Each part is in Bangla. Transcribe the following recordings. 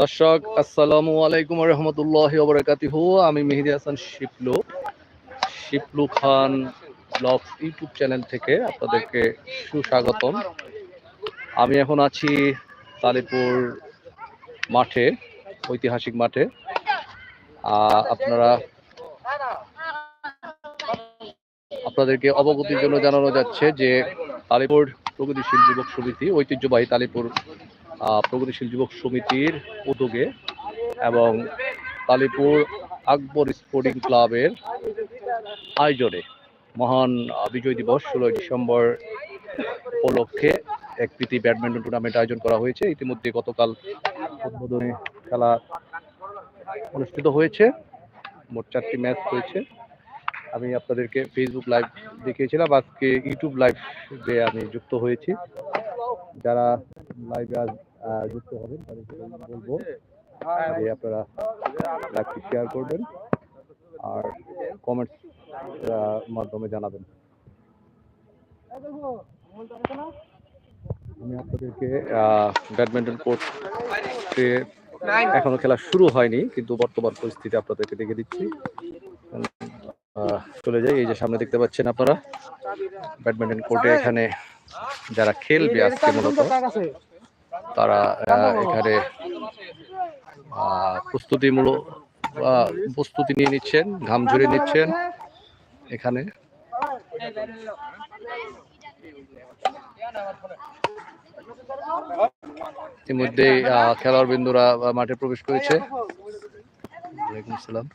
দর্শক, আসসালামু আলাইকুম রহমতুল্লাহ বরকাতিহু। আমি Mehedi Hasan Shiplu Shiplu Khan vlog YouTube channel থেকে আপনাদেরকে সুস্বাগতম। আমি এখন আছি তালিপুর মাঠে, ঐতিহাসিক মাঠে। আপনারা আপনাদেরকে অবগতির জন্য জানানো যাচ্ছে যে তালিপুর প্রগতিশীল যুবক সমিতি, ঐতিহ্যবাহী তালিপুর প্রগতিশীল যুবক সমিতির উদ্যোগে এবং কালীপুর আকবর স্পোর্টিং ক্লাবের আয়োজনে মহান বিজয় দিবস, ষোলোই ডিসেম্বর উপলক্ষে এক প্রীতি ব্যাডমিন্টন টুর্নামেন্ট আয়োজন করা হয়েছে। ইতিমধ্যে গতকাল উদ্বোধনী খেলা অনুষ্ঠিত হয়েছে। মোট চারটি ম্যাচ হয়েছে। আমি আপনাদেরকে ফেসবুক লাইভ দেখিয়েছিলাম। আজকে ইউটিউব লাইভে আমি যুক্ত হয়েছি। যারা লাইভে যুক্ত হবেন বলব যে আপনারা লাইভটি শেয়ার করবেন আর কমেন্টস মাধ্যমে জানাবেন। আমি আপনাদেরকে ব্যাডমিন্টন কোর্টে এখনও খেলা শুরু হয়নি, কিন্তু বর্তমান পরিস্থিতি আপনাদেরকে দেখে দিচ্ছি। চলে যাই, এই যে সামনে দেখতে পাচ্ছেন আপনারা। ব্যাডমিন্টন কোর্টে এখানে যারা খেলবে আজকে মূলত তারা এখানে প্রস্তুতিমূলক প্রস্তুতি নিয়ে নিচ্ছেন, ঘাম ঝরে নিচ্ছেন এখানে। ইতিমধ্যে খেলোয়াড় বিন্দুরা মাঠে প্রবেশ করেছে। ওয়ালাইকুম আসসালাম।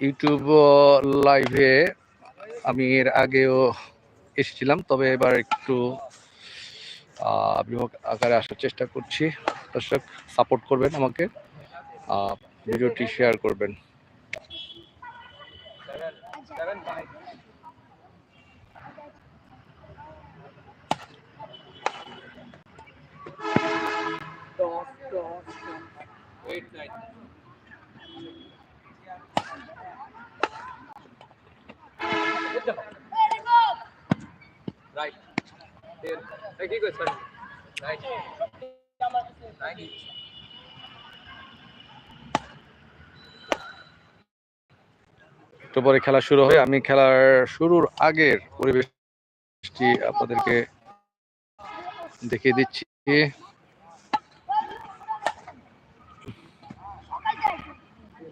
ইউটিউব লাইভে আমি এর আগেও এসেছিলাম, তবে এবার একটু বৃহৎ আকারে আসার চেষ্টা করছি দর্শক সাপোর্ট করবেন আমাকে ভিডিওটি শেয়ার করবেন. একটু পরে খেলা শুরু হয় আমি খেলার শুরুর আগের পরিবেশটি আপনাদেরকে দেখিয়ে দিচ্ছি।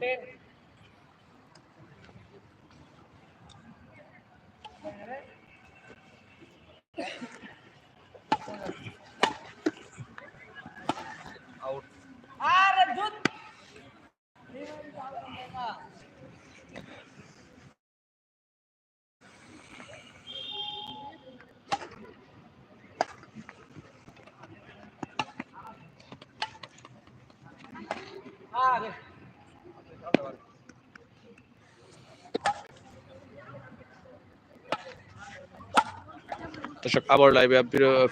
Out. দর্শক আবার লাইভে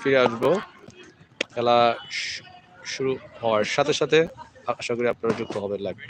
ফিরে আসব। খেলা শুরু হওয়ার সাথে সাথে আশা করি আপনারা যুক্ত হবেন লাইভে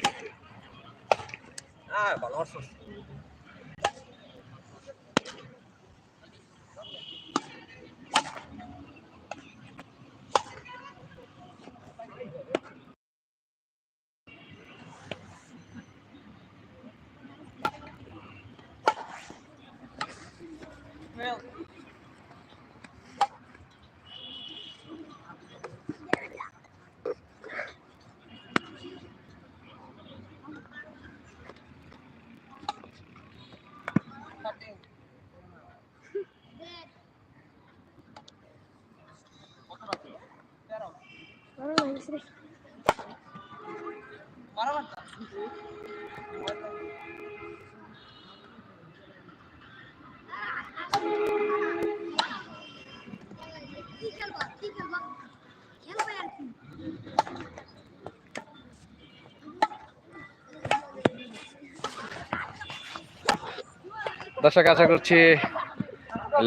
দর্শক আশা করছি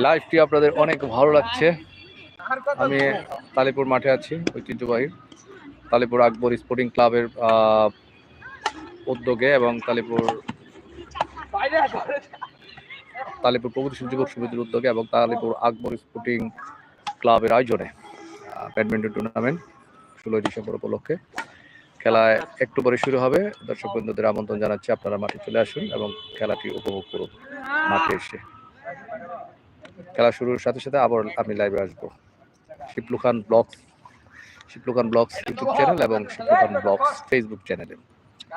লাইভটি আপনাদের অনেক ভালো লাগছে। আমি তালিপুর মাঠে আছি, ঐতিহ্যবাহী। তালিপুর আকবর স্পোর্টিং ক্লাবের উদ্যোগে এবং তালিপুর তালিপুর প্রগতিশীল যুবক সমিতির উদ্যোগে এবং তালিপুর আকবর স্পোর্টিং ক্লাবের আয়োজনে ব্যাডমিন্টন টুর্নামেন্ট ষোলোই ডিসেম্বর উপলক্ষে। খেলায় একটু পরে শুরু হবে। দর্শক বন্ধুদের আমন্ত্রণ জানাচ্ছি, আপনারা মাঠে চলে আসুন এবং খেলাটি উপভোগ করুন মাঠে এসে। খেলা শুরুর সাথে সাথে আবার আমি লাইভে আসব। Shiplu Khan vlogs Shiplu Khan vlogs YouTube channel এবং শিপলু খান ব্লগস ফেসবুক চ্যানেলের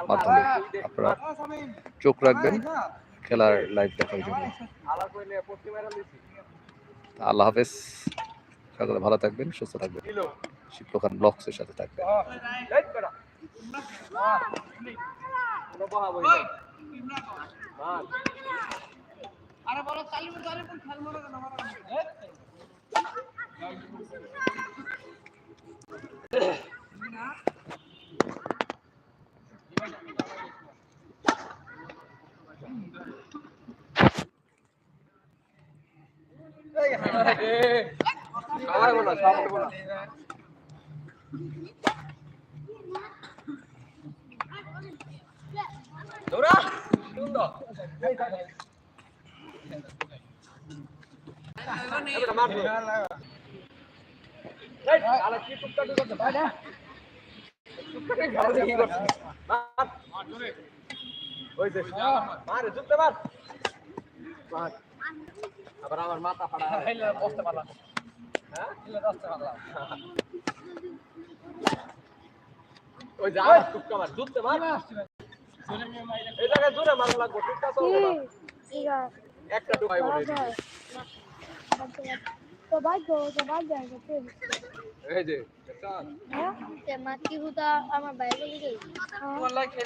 মাধ্যমে আপনারা চোখ রাখবেন, খেলার লাইভ দেখার জন্য। আল্লাহ হাফেজ, সকলে ভালো থাকবেন, সুস্থ থাকবেন। দিল শিপলু খান ব্লগসের সাথে থাকবেন। এই বেটা কোনো বহা বই নাই মার খাওয়াবো না খাওয়াবো না দৌড়া সুন্দর এবারে আবার আমার মাথা ফাড়া বসতে পারলাম হ্যাঁ ওই যা টুকটা মার জুতে মার এই জায়গায় জোরে মার লাগবো টুকটা চলবো না একটা টুকাই বলে হ্যাঁ? তে মাটি হুদা আমার বাইরে গেলি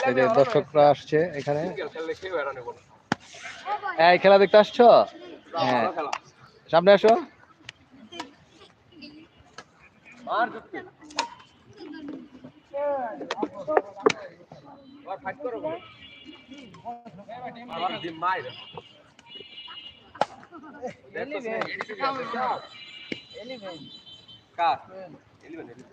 এই যে দর্শকরা আসছে এখানে। এই খেলা দেখতে আসছো? হ্যাঁ। সামনে আসো। ফাইট করো। বলে। আবার দিন মাইর। দেখতেছে, এদিকে আছে, কার? কার? Eleven, eleven.